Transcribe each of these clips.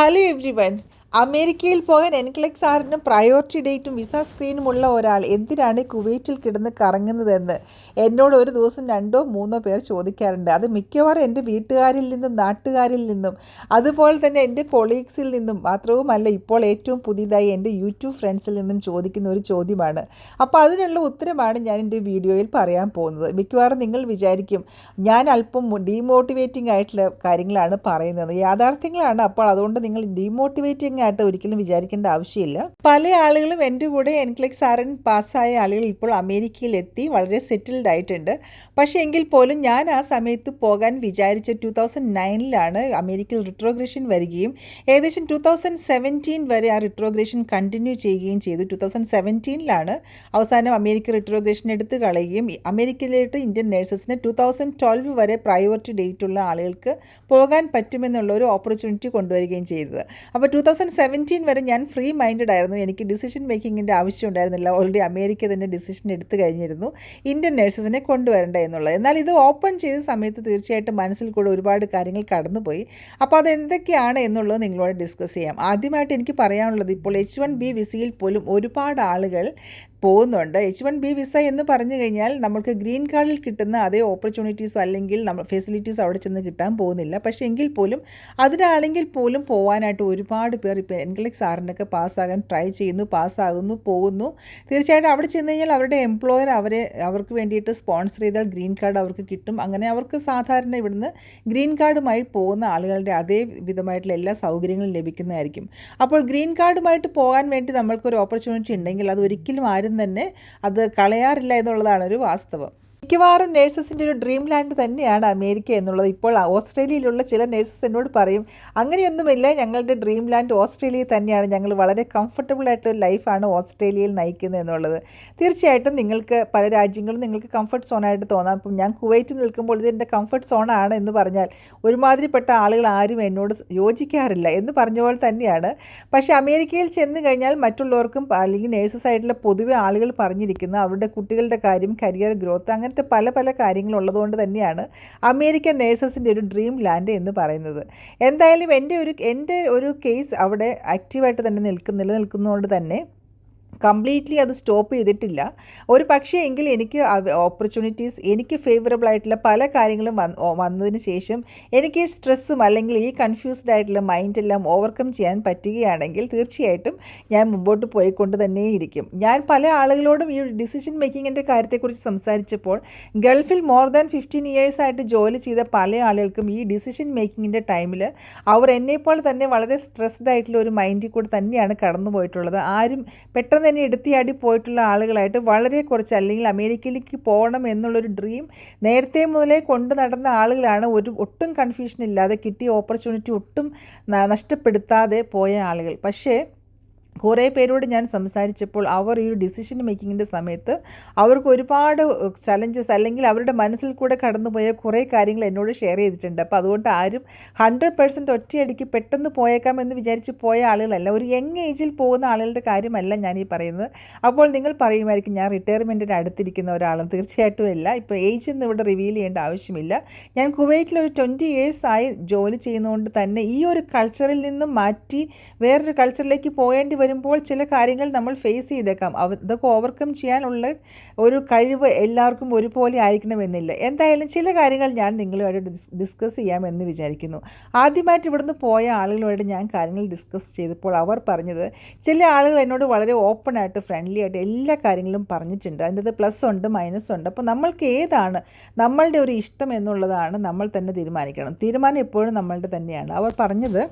Hello everyone. അമേരിക്കയിൽ പോകാൻ NCLEX ആറിനും പ്രയോറിറ്റി ഡേറ്റും വിസ സ്ക്രീനും ഉള്ള ഒരാൾ എന്തിനാണ് കുവൈറ്റിൽ കിടന്ന് കറങ്ങുന്നതെന്ന് എന്നോട് ഒരു ദിവസം രണ്ടോ മൂന്നോ പേർ ചോദിക്കാറുണ്ട്. അത് മിക്കവാറും എന്റെ വീട്ടുകാരിൽ നിന്നും നാട്ടുകാരിൽ നിന്നും അതുപോലെ തന്നെ എന്റെ കൊളീഗ്സിൽ നിന്നും മാത്രവുമല്ല ഇപ്പോൾ ഏറ്റവും പുതിയതായി എന്റെ യൂട്യൂബ് ഫ്രണ്ട്സിൽ നിന്നും ചോദിക്കുന്ന ഒരു ചോദ്യമാണ്. അപ്പോൾ അതിനുള്ള ഉത്തരമാണ് ഞാൻ എന്റെ വീഡിയോയിൽ പറയാൻ പോകുന്നത്. മിക്കവാറും നിങ്ങൾ വിചാരിക്കും ഞാൻ അല്പം ഡീമോട്ടിവേറ്റിംഗ് ആയിട്ടുള്ള കാര്യങ്ങളാണ് പറയുന്നത്. യാഥാർത്ഥ്യങ്ങളാണ് അപ്പോൾ അതുകൊണ്ട് നിങ്ങൾ ഡീമോട്ടിവേറ്റിംഗ് ആയിട്ട് ഒരിക്കലും വിചാരിക്കേണ്ട ആവശ്യമില്ല. പല ആളുകളും എന്റെ കൂടെ എൻക്ലെക്സ് ആർ പാസ്സായ ആളുകൾ ഇപ്പോൾ അമേരിക്കയിൽ എത്തി വളരെ സെറ്റിൽഡ് ആയിട്ടുണ്ട്. പക്ഷേ എങ്കിൽ പോലും ഞാൻ ആ സമയത്ത് പോകാൻ വിചാരിച്ച ടു തൗസൻഡ് നയനിലാണ് അമേരിക്കയിൽ റിട്രോഗ്രേഷൻ വരികയും ഏകദേശം ടു തൗസൻഡ് സെവന്റീൻ വരെ ആ റിട്രോഗ്രേഷൻ കണ്ടിന്യൂ ചെയ്യുകയും ചെയ്തു. ടു തൗസൻഡ് സെവന്റീനിലാണ് അവസാനം അമേരിക്ക റിട്രോഗ്രേഷൻ എടുത്ത് കളയുകയും അമേരിക്കയിലോട്ട് ഇന്ത്യൻ നേഴ്സസിന് ടു തൗസൻഡ് ട്വൽവ് വരെ പ്രയോറിറ്റി ഡേറ്റ് ഉള്ള ആളുകൾക്ക് പോകാൻ പറ്റുമെന്നുള്ള ഒരു ഓപ്പർച്യൂണിറ്റി കൊണ്ടുവരികയും ചെയ്തത്. അപ്പോൾ ടു തൗസൻഡ് സെവന്റീൻ വരെ ഞാൻ ഫ്രീ മൈൻഡഡ് ആയിരുന്നു. എനിക്ക് ഡിസിഷൻ മേക്കിങ്ങിന്റെ ആവശ്യം ഉണ്ടായിരുന്നില്ല. ഓൾറെഡി അമേരിക്ക തന്നെ ഡിസിഷൻ എടുത്തു കഴിഞ്ഞിരുന്നു. ഇന്ത്യൻ നഴ്സസിനെ കൊണ്ടുവരണ്ട എന്നുള്ളത്. എന്നാൽ ഇത് ഓപ്പൺ ചെയ്ത സമയത്ത് തീർച്ചയായിട്ടും മനസ്സിൽ കൂടെ ഒരുപാട് കാര്യങ്ങൾ കടന്നുപോയി. അപ്പോൾ അത് എന്തൊക്കെയാണ് എന്നുള്ളത് നിങ്ങളോട് ഡിസ്കസ് ചെയ്യാം. ആദ്യമായിട്ട് എനിക്ക് പറയാനുള്ളത് ഇപ്പോൾ എച്ച് വൺ ബി വിസയിൽ പോലും ഒരുപാട് ആളുകൾ പോകുന്നുണ്ട്. എച്ച് വൺ ബി വിസ എന്ന് പറഞ്ഞു കഴിഞ്ഞാൽ നമുക്ക് ഗ്രീൻ കാർഡിൽ കിട്ടുന്ന അതേ ഓപ്പർച്യൂണിറ്റീസോ അല്ലെങ്കിൽ നമ്മൾ ഫെസിലിറ്റീസോ അവിടെ ചെന്ന് കിട്ടാൻ പോകുന്നില്ല. പക്ഷേ എങ്കിൽ പോലും അതിനാണെങ്കിൽ പോലും പോകാനായിട്ട് ഒരുപാട് പേർ ഇപ്പോൾ എൻക്ലിക്സ് സാറിനൊക്കെ പാസ്സാകാൻ ട്രൈ ചെയ്യുന്നു പാസ്സാകുന്നു പോകുന്നു. തീർച്ചയായിട്ടും അവിടെ ചെന്ന് കഴിഞ്ഞാൽ അവരുടെ എംപ്ലോയർ അവരെ അവർക്ക് വേണ്ടിയിട്ട് സ്പോൺസർ ചെയ്താൽ ഗ്രീൻ കാർഡ് അവർക്ക് കിട്ടും. അങ്ങനെ അവർക്ക് സാധാരണ ഇവിടുന്ന് ഗ്രീൻ കാർഡുമായി പോകുന്ന ആളുകളുടെ അതേ വിധമായിട്ടുള്ള എല്ലാ സൗകര്യങ്ങളും ലഭിക്കുന്നതായിരിക്കും. അപ്പോൾ ഗ്രീൻ കാർഡുമായിട്ട് പോകാൻ വേണ്ടി നമ്മൾക്കൊരു ഓപ്പർച്യൂണിറ്റി ഉണ്ടെങ്കിൽ അത് ഒരിക്കലും ആരും തന്നെ അത് കളയാറില്ല എന്നുള്ളതാണ് ഒരു വാസ്തവം. മിക്കവാറും നേഴ്സസിന്റെ ഒരു ഡ്രീം ലാൻഡ് തന്നെയാണ് അമേരിക്ക എന്നുള്ളത്. ഇപ്പോൾ ഓസ്ട്രേലിയയിലുള്ള ചില നേഴ്സസ് എന്നോട് പറയും അങ്ങനെയൊന്നുമില്ല ഞങ്ങളുടെ ഡ്രീം ലാൻഡ് ഓസ്ട്രേലിയ തന്നെയാണ്. ഞങ്ങൾ വളരെ കംഫർട്ടബിൾ ആയിട്ടുള്ള ലൈഫാണ് ഓസ്ട്രേലിയയിൽ നയിക്കുന്നത് എന്നുള്ളത്. തീർച്ചയായിട്ടും നിങ്ങൾക്ക് പല രാജ്യങ്ങളും നിങ്ങൾക്ക് കംഫർട്ട് സോണായിട്ട് തോന്നാം. ഇപ്പം ഞാൻ കുവൈറ്റ് നിൽക്കുമ്പോൾ ഇത് എന്റെ കംഫർട്ട് സോണാണ് എന്ന് പറഞ്ഞാൽ ഒരുമാതിരിപ്പെട്ട ആളുകൾ ആരും എന്നോട് യോജിക്കാറില്ല എന്ന് പറഞ്ഞ പോലെ തന്നെയാണ്. പക്ഷേ അമേരിക്കയിൽ ചെന്ന് കഴിഞ്ഞാൽ മറ്റുള്ളവർക്കും അല്ലെങ്കിൽ നേഴ്സസ് ആയിട്ടുള്ള പൊതുവെ ആളുകൾ പറഞ്ഞിരിക്കുന്ന അവരുടെ കുട്ടികളുടെ കാര്യം കരിയർ ഗ്രോത്ത് അങ്ങനത്തെ പല പല കാര്യങ്ങളുള്ളതുകൊണ്ട് തന്നെയാണ് അമേരിക്കൻ നേഴ്സസിന്റെ ഒരു ഡ്രീം ലാൻഡ് എന്ന് പറയുന്നത്. എന്തായാലും എന്റെ ഒരു എന്റെ ഒരു കേസ് അവിടെ ആക്റ്റീവായിട്ട് തന്നെ നിൽക്കുന്ന നിലനിൽക്കുന്നതുകൊണ്ട് തന്നെ കംപ്ലീറ്റ്ലി അത് സ്റ്റോപ്പ് ചെയ്തിട്ടില്ല. ഒരു പക്ഷേ എങ്കിൽ എനിക്ക് ഓപ്പർച്യൂണിറ്റീസ് എനിക്ക് ഫേവറബിൾ ആയിട്ടുള്ള പല കാര്യങ്ങളും വന്നതിന് ശേഷം എനിക്ക് സ്ട്രെസ്സും അല്ലെങ്കിൽ ഈ കൺഫ്യൂസ്ഡ് ആയിട്ടുള്ള മൈൻഡ് എല്ലാം ഓവർകം ചെയ്യാൻ പറ്റുകയാണെങ്കിൽ തീർച്ചയായിട്ടും ഞാൻ മുമ്പോട്ട് പോയിക്കൊണ്ട് തന്നെ ഇരിക്കും. ഞാൻ പല ആളുകളോടും ഈ ഡിസിഷൻ മേക്കിങ്ങിന്റെ കാര്യത്തെക്കുറിച്ച് സംസാരിച്ചപ്പോൾ ഗൾഫിൽ മോർ ദാൻ ഫിഫ്റ്റീൻ ഇയേഴ്സ് ആയിട്ട് ജോലി ചെയ്ത പല ആളുകൾക്കും ഈ ഡിസിഷൻ മേക്കിങ്ങിന്റെ ടൈമിൽ അവർ എന്നെപ്പോലെ തന്നെ വളരെ സ്ട്രെസ്ഡ് ആയിട്ടുള്ള ഒരു മൈൻഡിൽ കൂടെ തന്നെയാണ് കടന്നു പോയിട്ടുള്ളത് ആരും പെട്ടെന്ന് തന്നെ എടുത്തിയാടി പോയിട്ടുള്ള ആളുകളായിട്ട് വളരെ കുറച്ച് അല്ലെങ്കിൽ അമേരിക്കയിലേക്ക് പോകണം എന്നുള്ളൊരു ഡ്രീം നേരത്തെ മുതലേ കൊണ്ട് നടന്ന ആളുകളാണ് ഒരു ഒട്ടും കൺഫ്യൂഷൻ ഇല്ലാതെ കിട്ടിയ ഓപ്പർച്യൂണിറ്റി ഒട്ടും നഷ്ടപ്പെടുത്താതെ പോയ ആളുകൾ. പക്ഷേ കുറേ പേരോട് ഞാൻ സംസാരിച്ചപ്പോൾ അവർ ഈ ഡിസിഷൻ മേക്കിങ്ങിന്റെ സമയത്ത് അവർക്ക് ഒരുപാട് ചലഞ്ചസ് അല്ലെങ്കിൽ അവരുടെ മനസ്സിൽ കൂടെ കടന്നുപോയ കുറേ കാര്യങ്ങൾ എന്നോട് ഷെയർ ചെയ്തിട്ടുണ്ട്. അപ്പോൾ അതുകൊണ്ട് ആരും ഹൺഡ്രഡ് പെർസെന്റ് ഒറ്റയടിക്ക് പെട്ടെന്ന് പോയേക്കാം എന്ന് വിചാരിച്ച് പോയ ആളുകളല്ല. ഒരു യങ് ഏജിൽ പോകുന്ന ആളുകളുടെ കാര്യമല്ല ഞാൻ ഈ പറയുന്നത്. അപ്പോൾ നിങ്ങൾ പറയുമായിരിക്കും ഞാൻ റിട്ടയർമെന്റിന് അടുത്തിരിക്കുന്ന ഒരാളും തീർച്ചയായിട്ടും ഇല്ല. ഇപ്പോൾ ഏജ് ഒന്നും ഇവിടെ റിവീൽ ചെയ്യേണ്ട ആവശ്യമില്ല. ഞാൻ കുവൈറ്റിൽ ഒരു ട്വന്റി ഇയേഴ്സ് ആയി ജോലി ചെയ്യുന്നതുകൊണ്ട് തന്നെ ഈ ഒരു കൾച്ചറിൽ നിന്നും മാറ്റി വേറൊരു കൾച്ചറിലേക്ക് പോകേണ്ടി വരുമ്പോൾ ചില കാര്യങ്ങൾ നമ്മൾ ഫേസ് ചെയ്തേക്കാം. അവ ഇതൊക്കെ ഓവർകം ചെയ്യാനുള്ള ഒരു കഴിവ് എല്ലാവർക്കും ഒരുപോലെ ആയിരിക്കണമെന്നില്ല. എന്തായാലും ചില കാര്യങ്ങൾ ഞാൻ നിങ്ങളുമായിട്ട് ഡിസ്കസ് ചെയ്യാമെന്ന് വിചാരിക്കുന്നു. ആദ്യമായിട്ട് ഇവിടുന്ന് പോയ ആളുകളുമായിട്ട് ഞാൻ കാര്യങ്ങൾ ഡിസ്കസ് ചെയ്തപ്പോൾ അവർ പറഞ്ഞത് ചില ആളുകൾ എന്നോട് വളരെ ഓപ്പൺ ആയിട്ട് ഫ്രണ്ട്ലി ആയിട്ട് എല്ലാ കാര്യങ്ങളും പറഞ്ഞിട്ടുണ്ട്. അതിന്റെ പ്ലസ് ഉണ്ട് മൈനസ് ഉണ്ട്. അപ്പോൾ നമ്മൾക്ക് ഏതാണ് നമ്മളുടെ ഒരു ഇഷ്ടം എന്നുള്ളതാണ് നമ്മൾ തന്നെ തീരുമാനിക്കണം. തീരുമാനം എപ്പോഴും നമ്മളുടെ തന്നെയാണ്. അവർ പറഞ്ഞത്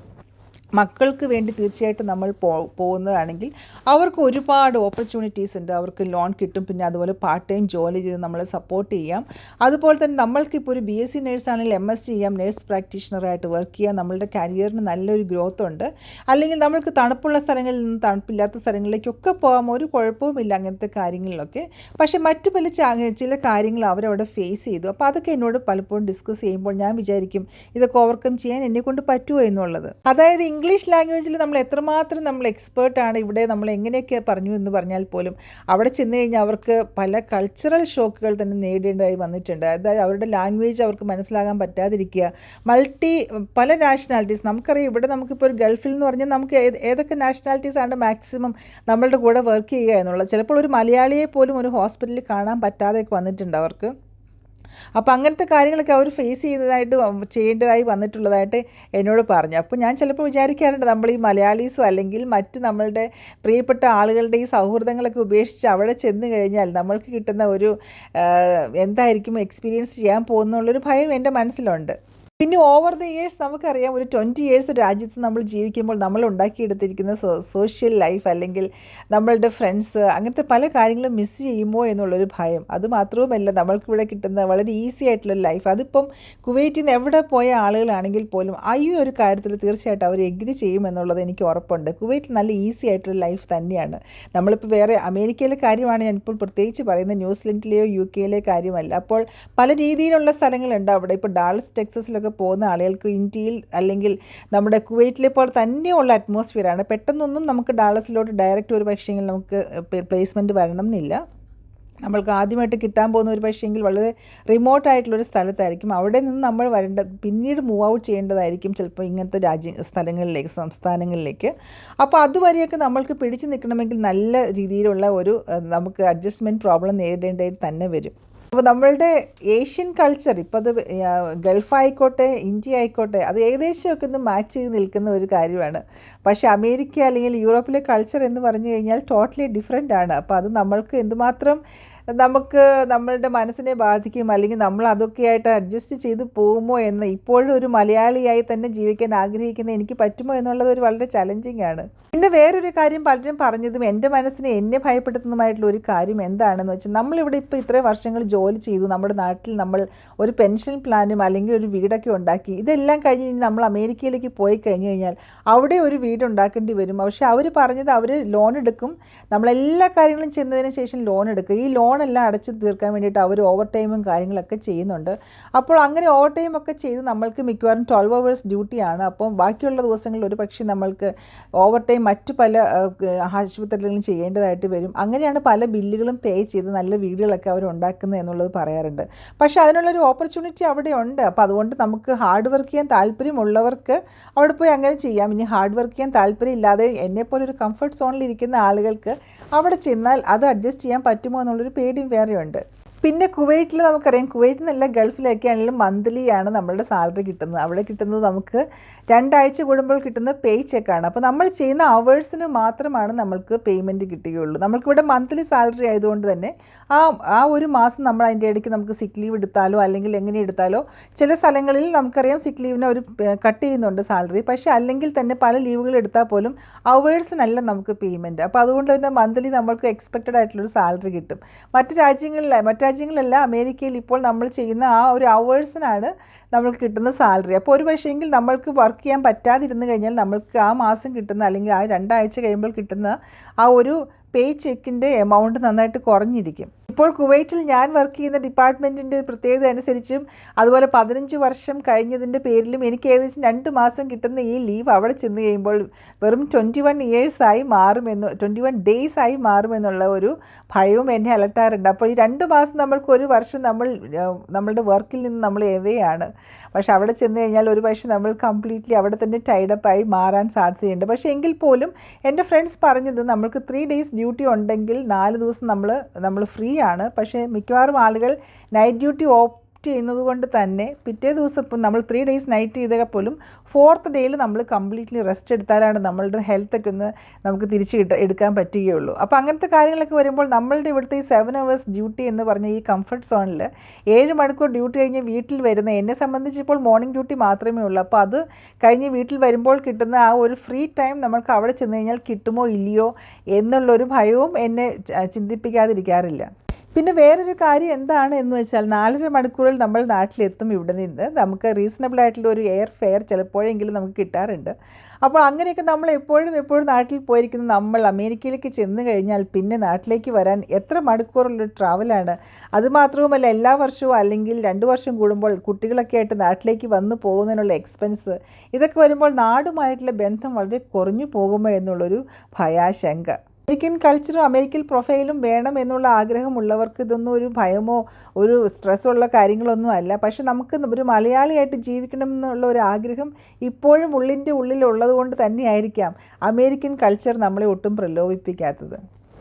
മക്കൾക്ക് വേണ്ടി തീർച്ചയായിട്ടും നമ്മൾ പോ പോകുന്നതാണെങ്കിൽ അവർക്ക് ഒരുപാട് ഓപ്പർച്യൂണിറ്റീസ് ഉണ്ട്. അവർക്ക് ലോൺ കിട്ടും. പിന്നെ അതുപോലെ പാർട്ട് ടൈം ജോലി ചെയ്ത് നമ്മളെ സപ്പോർട്ട് ചെയ്യാം. അതുപോലെ തന്നെ നമ്മൾക്കിപ്പോൾ ഒരു ബി എസ് സി നേഴ്സാണെങ്കിൽ എം എസ് ചെയ്യാം. നേഴ്സ് പ്രാക്ടീഷണറായിട്ട് വർക്ക് ചെയ്യാം. നമ്മളുടെ കരിയറിന് നല്ലൊരു ഗ്രോത്ത് ഉണ്ട്. അല്ലെങ്കിൽ നമ്മൾക്ക് തണുപ്പുള്ള സ്ഥലങ്ങളിൽ നിന്ന് തണുപ്പില്ലാത്ത സ്ഥലങ്ങളിലേക്കൊക്കെ പോകാം. ഒരു കുഴപ്പവുമില്ല അങ്ങനത്തെ കാര്യങ്ങളിലൊക്കെ. പക്ഷേ മറ്റു പല ചില കാര്യങ്ങൾ അവരവിടെ ഫേസ് ചെയ്തു. അപ്പോൾ അതൊക്കെ എന്നോട് പലപ്പോഴും ഡിസ്കസ് ചെയ്യുമ്പോൾ ഞാൻ വിചാരിക്കും ഇതൊക്കെ ഓവർകം ചെയ്യാൻ എന്നെക്കൊണ്ട് പറ്റുമോ എന്നുള്ളത്. അതായത് ഇംഗ്ലീഷ് ലാംഗ്വേജിൽ നമ്മൾ എത്രമാത്രം നമ്മൾ എക്സ്പേർട്ടാണ് ഇവിടെ നമ്മൾ എങ്ങനെയൊക്കെ പറഞ്ഞു എന്ന് പറഞ്ഞാൽ പോലും അവിടെ ചെന്ന് കഴിഞ്ഞാൽ അവർക്ക് പല കൾച്ചറൽ ഷോക്കുകൾ തന്നെ നേടേണ്ടതായി വന്നിട്ടുണ്ട്. അതായത് അവരുടെ ലാംഗ്വേജ് അവർക്ക് മനസ്സിലാകാൻ പറ്റാതിരിക്കുക. മൾട്ടി പല നാഷണാലിറ്റീസ് നമുക്കറിയാം ഇവിടെ നമുക്കിപ്പോൾ ഒരു ഗൾഫിൽ എന്ന് പറഞ്ഞാൽ നമുക്ക് ഏത് ഏതൊക്കെ നാഷണാലിറ്റീസ് ആണ് മാക്സിമം നമ്മളുടെ കൂടെ വർക്ക് ചെയ്യുക എന്നുള്ളത്. ചിലപ്പോൾ ഒരു മലയാളിയെ പോലും ഒരു ഹോസ്പിറ്റലിൽ കാണാൻ പറ്റാതെയൊക്കെ വന്നിട്ടുണ്ട് അവർക്ക്. അപ്പോൾ അങ്ങനത്തെ കാര്യങ്ങളൊക്കെ അവർ ഫേസ് ചെയ്തതായിട്ട് ചെയ്യേണ്ടതായി വന്നിട്ടുള്ളതായിട്ട് എന്നോട് പറഞ്ഞു. അപ്പോൾ ഞാൻ ചിലപ്പോൾ വിചാരിക്കാറുണ്ട് നമ്മൾ ഈ മലയാളീസും അല്ലെങ്കിൽ മറ്റ് നമ്മളുടെ പ്രിയപ്പെട്ട ആളുകളുടെ ഈ സൗഹൃദങ്ങളൊക്കെ ഉപേക്ഷിച്ച് അവിടെ ചെന്ന് കഴിഞ്ഞാൽ നമ്മൾക്ക് കിട്ടുന്ന ഒരു എന്തായിരിക്കും എക്സ്പീരിയൻസ് ചെയ്യാൻ പോകുന്നുള്ളൊരു ഭയം എന്റെ മനസ്സിലുണ്ട്. പിന്നെ ഓവർ ദി ഇയേഴ്സ് നമുക്കറിയാം ഒരു ട്വന്റി ഇയേഴ്സ് രാജ്യത്ത് നമ്മൾ ജീവിക്കുമ്പോൾ നമ്മൾ ഉണ്ടാക്കിയെടുത്തിരിക്കുന്ന സോഷ്യൽ ലൈഫ് അല്ലെങ്കിൽ നമ്മളുടെ ഫ്രണ്ട്സ് അങ്ങനത്തെ പല കാര്യങ്ങളും മിസ് ചെയ്യുമോ എന്നുള്ളൊരു ഭയം. അത് മാത്രവുമല്ല നമ്മൾക്കിവിടെ കിട്ടുന്ന വളരെ ഈസി ആയിട്ടുള്ള ലൈഫ് അതിപ്പം കുവൈറ്റിൽ നിന്ന് എവിടെ പോയ ആളുകളാണെങ്കിൽ പോലും ഈ ഒരു കാര്യത്തിൽ തീർച്ചയായിട്ടും അവർ എഗ്രി ചെയ്യുമെന്നുള്ളത് എനിക്ക് ഉറപ്പുണ്ട്. കുവൈറ്റിൽ നല്ല ഈസി ആയിട്ടുള്ള ലൈഫ് തന്നെയാണ്. നമ്മളിപ്പോൾ വേറെ അമേരിക്കയിലെ കാര്യമാണ് ഞാനിപ്പോൾ പ്രത്യേകിച്ച് പറയുന്നത് ന്യൂസിലൻഡിലെയോ യു കെയിലെ കാര്യമല്ല. അപ്പോൾ പല രീതിയിലുള്ള സ്ഥലങ്ങളുണ്ട് അവിടെ. ഇപ്പോൾ ഡാൾസ് ടെക്സസിലൊക്കെ ഒക്കെ പോകുന്ന ആളുകൾക്ക് ഇന്ത്യയിൽ അല്ലെങ്കിൽ നമ്മുടെ കുവൈറ്റിലെ പോലെ തന്നെയുള്ള അറ്റ്മോസ്ഫിയറാണ് പെട്ടെന്നൊന്നും നമുക്ക് ഡാളസിലോട്ട് ഡയറക്റ്റ് ഒരു പക്ഷേങ്കിൽ നമുക്ക് പ്ലേസ്മെന്റ് വരണം എന്നില്ല നമ്മൾക്ക് ആദ്യമായിട്ട് കിട്ടാൻ പോകുന്ന ഒരു പക്ഷേങ്കിൽ വളരെ റിമോട്ടായിട്ടുള്ളൊരു സ്ഥലത്തായിരിക്കും. അവിടെ നിന്ന് നമ്മൾ വരേണ്ട പിന്നീട് മൂവ് ഔട്ട് ചെയ്യേണ്ടതായിരിക്കും ചിലപ്പോൾ ഇങ്ങനത്തെ രാജ്യ സ്ഥലങ്ങളിലേക്ക് സംസ്ഥാനങ്ങളിലേക്ക്. അപ്പോൾ അതുവരെയൊക്കെ നമ്മൾക്ക് പിടിച്ചു നിൽക്കണമെങ്കിൽ നല്ല രീതിയിലുള്ള ഒരു നമുക്ക് അഡ്ജസ്റ്റ്മെന്റ് പ്രോബ്ലം നേരിടേണ്ടതായിട്ട് തന്നെ വരും. അപ്പോൾ നമ്മളുടെ ഏഷ്യൻ കൾച്ചർ ഇപ്പോൾ അത് ഗൾഫ് ആയിക്കോട്ടെ ഇന്ത്യ ആയിക്കോട്ടെ അത് ഏകദേശമൊക്കെ ഒന്ന് മാച്ച് ചെയ്ത് നിൽക്കുന്ന ഒരു കാര്യമാണ്. പക്ഷേ അമേരിക്ക അല്ലെങ്കിൽ യൂറോപ്പിലെ കൾച്ചർ എന്ന് പറഞ്ഞു കഴിഞ്ഞാൽ ടോട്ടലി ഡിഫറെന്റ് ആണ് അപ്പോൾ അത് നമ്മൾക്ക് എന്തുമാത്രം നമുക്ക് നമ്മളുടെ മനസ്സിനെ ബാധിക്കും അല്ലെങ്കിൽ നമ്മൾ അതൊക്കെയായിട്ട് അഡ്ജസ്റ്റ് ചെയ്ത് പോകുമോ എന്ന് ഇപ്പോഴും ഒരു മലയാളിയായി തന്നെ ജീവിക്കാൻ ആഗ്രഹിക്കുന്ന എനിക്ക് പറ്റുമോ എന്നുള്ളത് ഒരു വളരെ ചലഞ്ചിങ് ആണ്. പിന്നെ വേറൊരു കാര്യം പലരും പറഞ്ഞതും എന്റെ മനസ്സിനെ എന്നെ ഭയപ്പെടുത്തുന്നതുമായിട്ടുള്ള ഒരു കാര്യം എന്താണെന്ന് വെച്ചാൽ നമ്മളിവിടെ ഇപ്പോൾ ഇത്രയും വർഷങ്ങൾ ജോലി ചെയ്തു നമ്മുടെ നാട്ടിൽ നമ്മൾ ഒരു പെൻഷൻ പ്ലാനും അല്ലെങ്കിൽ ഒരു വീടൊക്കെ ഉണ്ടാക്കി ഇതെല്ലാം കഴിഞ്ഞ് നമ്മൾ അമേരിക്കയിലേക്ക് പോയി കഴിഞ്ഞു കഴിഞ്ഞാൽ അവിടെ ഒരു വീട് ഉണ്ടാക്കേണ്ടി വരും. പക്ഷെ അവർ പറഞ്ഞത് അവർ ലോൺ എടുക്കും നമ്മളെല്ലാ കാര്യങ്ങളും ചെയ്യുന്നതിന് ശേഷം ലോൺ എടുക്കും. ഈ ലോൺ ലോണെല്ലാം അടച്ചു തീർക്കാൻ വേണ്ടിയിട്ട് അവർ ഓവർ ടൈമും കാര്യങ്ങളൊക്കെ ചെയ്യുന്നുണ്ട്. അപ്പോൾ അങ്ങനെ ഓവർ ടൈമൊക്കെ ചെയ്ത് നമ്മൾക്ക് മിക്കവാറും ട്വൽവ് അവേഴ്സ് ഡ്യൂട്ടിയാണ് അപ്പം ബാക്കിയുള്ള ദിവസങ്ങളിൽ ഒരു പക്ഷേ നമ്മൾക്ക് ഓവർ ടൈം മറ്റു പല ആശുപത്രികളിലും ചെയ്യേണ്ടതായിട്ട് വരും. അങ്ങനെയാണ് പല ബില്ലുകളും പേ ചെയ്ത് നല്ല വീടുകളൊക്കെ അവർ ഉണ്ടാക്കുന്നത് എന്നുള്ളത് പറയാറുണ്ട്. പക്ഷേ അതിനുള്ളൊരു ഓപ്പർച്യൂണിറ്റി അവിടെ ഉണ്ട്. അപ്പോൾ അതുകൊണ്ട് നമുക്ക് ഹാർഡ് വർക്ക് ചെയ്യാൻ താല്പര്യമുള്ളവർക്ക് അവിടെ പോയി അങ്ങനെ ചെയ്യാം. ഇനി ഹാർഡ് വർക്ക് ചെയ്യാൻ താല്പര്യം ഇല്ലാതെ എന്നെപ്പോലെ ഒരു കംഫർട്ട് സോണിൽ ഇരിക്കുന്ന ആളുകൾക്ക് അവിടെ ചെന്നാൽ അത് അഡ്ജസ്റ്റ് ചെയ്യാൻ പറ്റുമോ എന്നുള്ളൊരു പേടിയും വേറെയുണ്ട്. പിന്നെ കുവൈറ്റിൽ നമുക്കറിയാം കുവൈറ്റിൽ നിന്നല്ല ഗൾഫിലൊക്കെ ആണെങ്കിലും മന്ത്ലി ആണ് നമ്മളുടെ സാലറി കിട്ടുന്നത്. അവിടെ കിട്ടുന്നത് നമുക്ക് രണ്ടാഴ്ച കൂടുമ്പോൾ കിട്ടുന്ന പേ ചെക്കാണ് അപ്പോൾ നമ്മൾ ചെയ്യുന്ന അവേഴ്സിന് മാത്രമാണ് നമ്മൾക്ക് പേയ്മെന്റ് കിട്ടുകയുള്ളൂ. നമുക്കിവിടെ മന്ത്ലി സാലറി ആയതുകൊണ്ട് തന്നെ ആ ആ ഒരു മാസം നമ്മൾ അതിന്റെ ഇടയ്ക്ക് നമുക്ക് സിക്ക് ലീവ് എടുത്താലോ അല്ലെങ്കിൽ എങ്ങനെ എടുത്താലോ ചില സ്ഥലങ്ങളിൽ നമുക്കറിയാം സിക്ക് ലീവിന് ഒരു കട്ട് ചെയ്യുന്നുണ്ട് സാലറി പക്ഷേ അല്ലെങ്കിൽ തന്നെ പല ലീവുകൾ എടുത്താൽ പോലും അവേഴ്സിനല്ല നമുക്ക് പേയ്മെന്റ് അപ്പോൾ അതുകൊണ്ട് തന്നെ മന്ത്ലി നമ്മൾക്ക് എക്സ്പെക്റ്റഡ് ആയിട്ടുള്ളൊരു സാലറി കിട്ടും. മറ്റ് രാജ്യങ്ങളിലെ മറ്റു രാജ്യങ്ങളിലല്ല അമേരിക്കയിൽ ഇപ്പോൾ നമ്മൾ ചെയ്യുന്ന ആ ഒരു അവേഴ്സിനാണ് നമ്മൾക്ക് കിട്ടുന്ന സാലറി. അപ്പോൾ ഒരു പക്ഷേങ്കിൽ നമ്മൾക്ക് വർക്ക് ചെയ്യാൻ പറ്റാതിരുന്നു കഴിഞ്ഞാൽ നമ്മൾക്ക് ആ മാസം കിട്ടുന്ന അല്ലെങ്കിൽ ആ രണ്ടാഴ്ച കഴിയുമ്പോൾ കിട്ടുന്ന ആ ഒരു പേ ചെക്കിന്റെ എമൗണ്ട് നന്നായിട്ട് കുറഞ്ഞിരിക്കും. ഇപ്പോൾ കുവൈറ്റിൽ ഞാൻ വർക്ക് ചെയ്യുന്ന ഡിപ്പാർട്ട്മെന്റിന്റെ പ്രത്യേകത അനുസരിച്ചും അതുപോലെ പതിനഞ്ച് വർഷം കഴിഞ്ഞതിന്റെ പേരിലും എനിക്ക് ഏകദേശം രണ്ട് മാസം കിട്ടുന്ന ഈ ലീവ് അവിടെ ചെന്ന് കഴിയുമ്പോൾ വെറും ട്വന്റി വൺ ഇയേഴ്സായി മാറുമെന്ന് ട്വന്റി വൺ ഡേയ്സ് ആയി മാറുമെന്നുള്ള ഒരു ഭയവും എന്നെ അലട്ടാറുണ്ട്. അപ്പോൾ ഈ രണ്ട് മാസം നമ്മൾക്ക് ഒരു വർഷം നമ്മൾ നമ്മളുടെ വർക്കിൽ നിന്ന് നമ്മൾ എവയാണ് പക്ഷെ അവിടെ ചെന്ന് കഴിഞ്ഞാൽ ഒരു പക്ഷേ നമ്മൾ കംപ്ലീറ്റ്ലി അവിടെ തന്നെ ടൈഡപ്പായി മാറാൻ സാധ്യതയുണ്ട്. പക്ഷേ എങ്കിൽ പോലും എന്റെ ഫ്രണ്ട്സ് പറഞ്ഞത് നമ്മൾക്ക് ത്രീ ഡേയ്സ് ഡ്യൂട്ടി ഉണ്ടെങ്കിൽ നാല് ദിവസം നമ്മൾ നമ്മൾ ഫ്രീ ആണ് പക്ഷേ മിക്കവാറും ആളുകൾ നൈറ്റ് ഡ്യൂട്ടി ഓപ്റ്റ് ചെയ്യുന്നത് കൊണ്ട് തന്നെ പിറ്റേ ദിവസം ഇപ്പം നമ്മൾ ത്രീ ഡേയ്സ് നൈറ്റ് ചെയ്താൽ പോലും ഫോർത്ത് ഡേയിൽ നമ്മൾ കംപ്ലീറ്റ്ലി റെസ്റ്റ് എടുത്താലാണ് നമ്മളുടെ ഹെൽത്തൊക്കെ ഒന്ന് നമുക്ക് തിരിച്ച് കിട്ട എടുക്കാൻ പറ്റുകയുള്ളൂ. അപ്പോൾ അങ്ങനത്തെ കാര്യങ്ങളൊക്കെ വരുമ്പോൾ നമ്മളുടെ ഇവിടുത്തെ ഈ സെവൻ അവേഴ്സ് ഡ്യൂട്ടി എന്ന് പറഞ്ഞ ഈ കംഫർട്ട് സോണിൽ ഏഴ് മണിക്കൂർ ഡ്യൂട്ടി കഴിഞ്ഞ് വീട്ടിൽ വരുന്ന എന്നെ സംബന്ധിച്ച് ഇപ്പോൾ മോർണിംഗ് ഡ്യൂട്ടി മാത്രമേ ഉള്ളൂ. അപ്പോൾ അത് കഴിഞ്ഞ് വീട്ടിൽ വരുമ്പോൾ കിട്ടുന്ന ആ ഒരു ഫ്രീ ടൈം നമ്മൾക്ക് അവിടെ ചെന്ന് കഴിഞ്ഞാൽ കിട്ടുമോ ഇല്ലയോ എന്നുള്ളൊരു ഭയവും എന്നെ ചിന്തിപ്പിക്കാതിരിക്കാറില്ല. പിന്നെ വേറൊരു കാര്യം എന്താണ് എന്ന് വെച്ചാൽ നാലര മണിക്കൂറിൽ നമ്മൾ നാട്ടിലെത്തും ഇവിടെ നിന്ന്. നമുക്ക് റീസണബിൾ ആയിട്ടുള്ള ഒരു എയർ ഫെയർ ചിലപ്പോഴെങ്കിലും നമുക്ക് കിട്ടാറുണ്ട്. അപ്പോൾ അങ്ങനെയൊക്കെ നമ്മൾ എപ്പോഴും എപ്പോഴും നാട്ടിൽ പോയിരിക്കുന്ന നമ്മൾ അമേരിക്കയിലേക്ക് ചെന്ന് കഴിഞ്ഞാൽ പിന്നെ നാട്ടിലേക്ക് വരാൻ എത്ര മണിക്കൂറുള്ളൊരു ട്രാവലാണ് അതുമാത്രവുമല്ല എല്ലാ വർഷവും അല്ലെങ്കിൽ രണ്ട് വർഷം കൂടുമ്പോൾ കുട്ടികളൊക്കെ ആയിട്ട് നാട്ടിലേക്ക് വന്നു പോകുന്നതിനുള്ള എക്സ്പെൻസ് ഇതൊക്കെ വരുമ്പോൾ നാടുമായിട്ടുള്ള ബന്ധം വളരെ കുറഞ്ഞു പോകുമോ എന്നുള്ളൊരു ഭയാശങ്ക. അമേരിക്കൻ കൾച്ചറും അമേരിക്കൻ പ്രൊഫൈലും വേണം എന്നുള്ള ആഗ്രഹമുള്ളവർക്ക് ഇതൊന്നും ഒരു ഭയമോ ഒരു സ്ട്രെസ്സുള്ള കാര്യങ്ങളൊന്നും അല്ല. പക്ഷെ നമുക്ക് ഒരു മലയാളിയായിട്ട് ജീവിക്കണം എന്നുള്ള ഒരു ആഗ്രഹം ഇപ്പോഴും ഉള്ളിന്റെ ഉള്ളിലുള്ളത് കൊണ്ട് തന്നെയായിരിക്കാം അമേരിക്കൻ കൾച്ചർ നമ്മളെ ഒട്ടും പ്രലോഭിപ്പിക്കാത്തത്.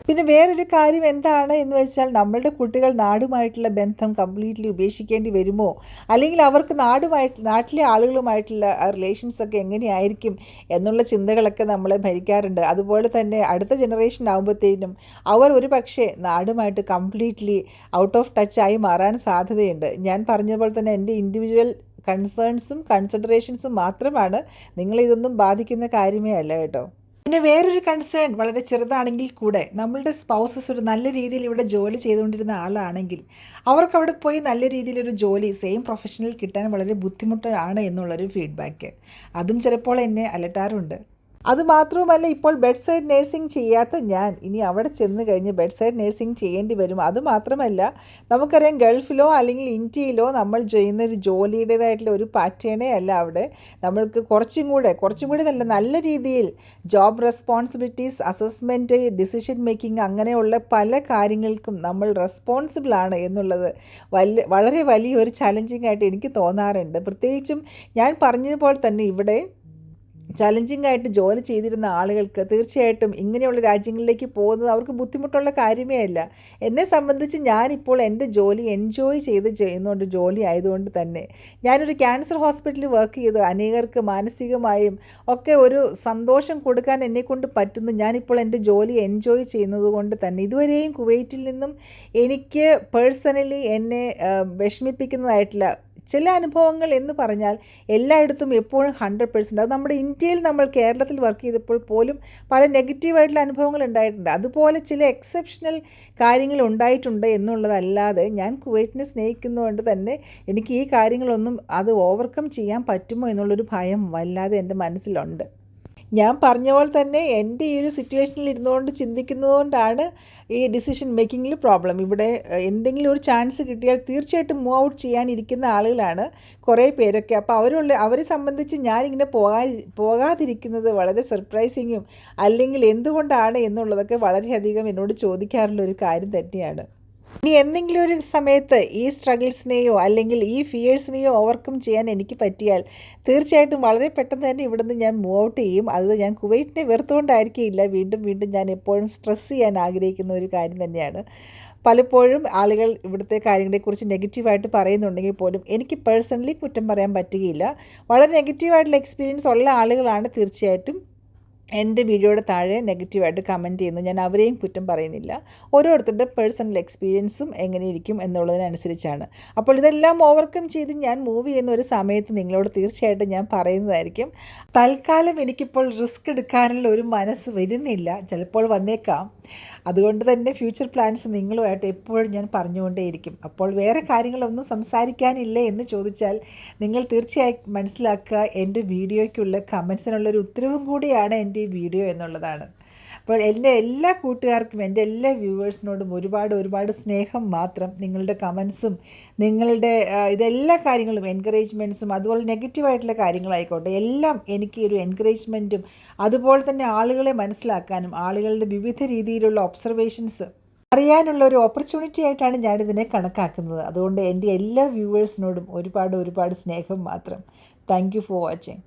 പിന്നെ വേറൊരു കാര്യം എന്താണ് എന്ന് വെച്ചാൽ നമ്മളുടെ കുട്ടികൾ നാടുമായിട്ടുള്ള ബന്ധം കംപ്ലീറ്റ്ലി ഉപേക്ഷിക്കേണ്ടി വരുമോ? അല്ലെങ്കിൽ അവർക്ക് നാടുമായിട്ട് നാട്ടിലെ ആളുകളുമായിട്ടുള്ള റിലേഷൻസ് ഒക്കെ എങ്ങനെയായിരിക്കും എന്നുള്ള ചിന്തകളൊക്കെ നമ്മളെ ഭരിക്കാറുണ്ട്. അതുപോലെ തന്നെ അടുത്ത ജനറേഷൻ ആകുമ്പോഴത്തേനും അവർ ഒരു പക്ഷേ നാടുമായിട്ട് കംപ്ലീറ്റ്ലി ഔട്ട് ഓഫ് ടച്ച് ആയി മാറാൻ സാധ്യതയുണ്ട്. ഞാൻ പറഞ്ഞ പോലെ തന്നെ എന്റെ ഇൻഡിവിജ്വൽ കൺസേൺസും കൺസിഡറേഷൻസും മാത്രമാണ് നിങ്ങളിതൊന്നും ബാധിക്കുന്ന കാര്യമേ അല്ല കേട്ടോ. പിന്നെ വേറൊരു കൺസേൺ വളരെ ചെറുതാണെങ്കിൽ കൂടെ നമ്മളുടെ സ്പൗസസ് ഒരു നല്ല രീതിയിൽ ഇവിടെ ജോലി ചെയ്തുകൊണ്ടിരുന്ന ആളാണെങ്കിൽ അവർക്ക് അവിടെ പോയി നല്ല രീതിയിലൊരു ജോലി സെയിം പ്രൊഫഷനിൽ കിട്ടാൻ വളരെ ബുദ്ധിമുട്ടാണ് എന്നുള്ളൊരു ഫീഡ്ബാക്ക് അതും ചിലപ്പോൾ എന്നെ അലട്ടാറുണ്ട്. അതുമാത്രവുമല്ല ഇപ്പോൾ ബെഡ് സൈഡ് നേഴ്സിംഗ് ചെയ്യാത്ത ഞാൻ ഇനി അവിടെ ചെന്ന് കഴിഞ്ഞ് ബെഡ് സൈഡ് നേഴ്സിംഗ് ചെയ്യേണ്ടി വരും. അതുമാത്രമല്ല നമുക്കറിയാം ഗൾഫിലോ അല്ലെങ്കിൽ ഇന്ത്യയിലോ നമ്മൾ ചെയ്യുന്ന ഒരു ജോലിയുടേതായിട്ടുള്ള ഒരു പാറ്റേണേ അല്ല അവിടെ. നമ്മൾക്ക് കുറച്ചും കൂടെ കുറച്ചും കൂടി നല്ല നല്ല രീതിയിൽ job responsibilities assessment decision making അങ്ങനെയുള്ള പല കാര്യങ്ങൾക്കും നമ്മൾ റെസ്പോൺസിബിളാണ് എന്നുള്ളത് വലിയ വളരെ വലിയൊരു ചലഞ്ചിങ് ആയിട്ട് എനിക്ക് തോന്നാറുണ്ട്. പ്രത്യേകിച്ചും ഞാൻ പറഞ്ഞതുപോലെ തന്നെ ഇവിടെ ചലഞ്ചിങ് ആയിട്ട് ജോലി ചെയ്തിരുന്ന ആളുകൾക്ക് തീർച്ചയായിട്ടും ഇങ്ങനെയുള്ള രാജ്യങ്ങളിലേക്ക് പോകുന്നത് അവർക്ക് ബുദ്ധിമുട്ടുള്ള കാര്യമേ അല്ല. എന്നെ സംബന്ധിച്ച് ഞാനിപ്പോൾ എന്റെ ജോലി എൻജോയ് ചെയ്ത് ചെയ്യുന്നുണ്ട് ജോലി ആയതുകൊണ്ട് തന്നെ ഞാനൊരു ക്യാൻസർ ഹോസ്പിറ്റലിൽ വർക്ക് ചെയ്തു. അനേകർക്ക് മാനസികമായും ഒക്കെ ഒരു സന്തോഷം കൊടുക്കാൻ എന്നെക്കൊണ്ട് പറ്റുന്നു. ഞാനിപ്പോൾ എന്റെ ജോലി എൻജോയ് ചെയ്യുന്നത് കൊണ്ട് തന്നെ ഇതുവരെയും കുവൈറ്റിൽ നിന്നും എനിക്ക് പേഴ്സണലി എന്നെ വിഷമിപ്പിക്കുന്നതായിട്ടുള്ള ചില അനുഭവങ്ങൾ എന്ന് പറഞ്ഞാൽ എല്ലായിടത്തും എപ്പോഴും ഹൺഡ്രഡ് പെർസെന്റ് അത് നമ്മുടെ ഇന്ത്യയിൽ നമ്മൾ കേരളത്തിൽ വർക്ക് ചെയ്തപ്പോൾ പോലും പല നെഗറ്റീവായിട്ടുള്ള അനുഭവങ്ങൾ ഉണ്ടായിട്ടുണ്ട്. അതുപോലെ ചില എക്സെപ്ഷണൽ കാര്യങ്ങൾ ഉണ്ടായിട്ടുണ്ട് എന്നുള്ളതല്ലാതെ ഞാൻ കുവൈറ്റിനെ സ്നേഹിക്കുന്നതുകൊണ്ട് തന്നെ എനിക്ക് ഈ കാര്യങ്ങളൊന്നും അത് ഓവർകം ചെയ്യാൻ പറ്റുമോ എന്നുള്ളൊരു ഭയം വല്ലാതെ എന്റെ മനസ്സിലുണ്ട്. ഞാൻ പറഞ്ഞ പോലെ തന്നെ എന്റെ ഈ ഒരു സിറ്റുവേഷനിൽ ഇരുന്നുകൊണ്ട് ചിന്തിക്കുന്നതുകൊണ്ടാണ് ഈ ഡിസിഷൻ മേക്കിങ്ങിൽ പ്രോബ്ലം ഇവിടെ എന്തെങ്കിലും ഒരു ചാൻസ് കിട്ടിയാൽ തീർച്ചയായിട്ടും മൂവ് ഔട്ട് ചെയ്യാനിരിക്കുന്ന ആളുകളാണ് കുറേ പേരൊക്കെ. അപ്പോൾ അവരുള്ള അവരെ സംബന്ധിച്ച് ഞാനിങ്ങനെ പോകാ പോകാതിരിക്കുന്നത് വളരെ സർപ്രൈസിങ്ങും അല്ലെങ്കിൽ എന്തുകൊണ്ടാണ് എന്നുള്ളതൊക്കെ വളരെയധികം എന്നോട് ചോദിക്കാറുള്ള ഒരു കാര്യം തന്നെയാണ്. ഇനി എന്തെങ്കിലും ഒരു സമയത്ത് ഈ സ്ട്രഗിൾസിനെയോ അല്ലെങ്കിൽ ഈ ഫിയേഴ്സിനെയോ ഓവർകം ചെയ്യാൻ എനിക്ക് പറ്റിയാൽ തീർച്ചയായിട്ടും വളരെ പെട്ടെന്ന് തന്നെ ഇവിടുന്ന് ഞാൻ മൂവ് ഔട്ട് ചെയ്യും. അത് ഞാൻ കുവൈറ്റിനെ വെറുത്തുകൊണ്ടായിരിക്കില്ല. വീണ്ടും വീണ്ടും ഞാൻ എപ്പോഴും സ്ട്രെസ് ചെയ്യാൻ ആഗ്രഹിക്കുന്ന ഒരു കാര്യം തന്നെയാണ്. പലപ്പോഴും ആളുകൾ ഇവിടുത്തെ കാര്യങ്ങളെക്കുറിച്ച് നെഗറ്റീവായിട്ട് പറയുന്നുണ്ടെങ്കിൽ പോലും എനിക്ക് പേഴ്സണലി കുറ്റം പറയാൻ പറ്റുകയില്ല. വളരെ നെഗറ്റീവായിട്ടുള്ള എക്സ്പീരിയൻസ് ഉള്ള ആളുകളാണ് തീർച്ചയായിട്ടും. എന്റെ വീഡിയോയുടെ താഴെ നെഗറ്റീവായിട്ട് കമന്റ് ചെയ്യുന്നു. ഞാൻ അവരെയും കുറ്റം പറയുന്നില്ല. ഓരോരുത്തരുടെ പേഴ്സണൽ എക്സ്പീരിയൻസും എങ്ങനെയിരിക്കും എന്നുള്ളതിനനുസരിച്ചാണ്. അപ്പോൾ ഇതെല്ലാം ഓവർകം ചെയ്ത് ഞാൻ മൂവ് ചെയ്യുന്ന ഒരു സമയത്ത് നിങ്ങളോട് തീർച്ചയായിട്ടും ഞാൻ പറയുന്നതായിരിക്കും. തൽക്കാലം എനിക്കിപ്പോൾ റിസ്ക് എടുക്കാനുള്ള ഒരു മനസ്സ് വരുന്നില്ല. ചിലപ്പോൾ വന്നേക്കാം. അതുകൊണ്ട് തന്നെ ഫ്യൂച്ചർ പ്ലാൻസ് നിങ്ങളുമായിട്ട് എപ്പോഴും ഞാൻ പറഞ്ഞുകൊണ്ടേയിരിക്കും. അപ്പോൾ വേറെ കാര്യങ്ങളൊന്നും സംസാരിക്കാനില്ലേ എന്ന് ചോദിച്ചാൽ നിങ്ങൾ തീർച്ചയായും മനസ്സിലാക്കുക എന്റെ വീഡിയോയ്ക്കുള്ള കമൻസിനുള്ളൊരു ഉത്തരവും കൂടിയാണ് എന്റെ ഈ വീഡിയോ എന്നുള്ളതാണ്. അപ്പോൾ എന്റെ എല്ലാ കൂട്ടുകാർക്കും എന്റെ എല്ലാ വ്യൂവേഴ്സിനോടും ഒരുപാട് ഒരുപാട് സ്നേഹം മാത്രം നിങ്ങളുടെ കമൻസും നിങ്ങളുടെ ഇതെല്ലാ കാര്യങ്ങളും എൻകറേജ്മെന്റ്സും അതുപോലെ നെഗറ്റീവായിട്ടുള്ള കാര്യങ്ങളായിക്കോട്ടെ എല്ലാം എനിക്ക് ഒരു എൻകറേജ്മെന്റും അതുപോലെ തന്നെ ആളുകളെ മനസ്സിലാക്കാനും ആളുകളുടെ വിവിധ രീതിയിലുള്ള ഒബ്സർവേഷൻസ് അറിയാനുള്ള ഒരു ഓപ്പർച്യൂണിറ്റി ആയിട്ടാണ് ഞാനിതിനെ കണക്കാക്കുന്നത്. അതുകൊണ്ട് എന്റെ എല്ലാ വ്യൂവേഴ്സിനോടും ഒരുപാട് ഒരുപാട് സ്നേഹം മാത്രം. Thank you for watching.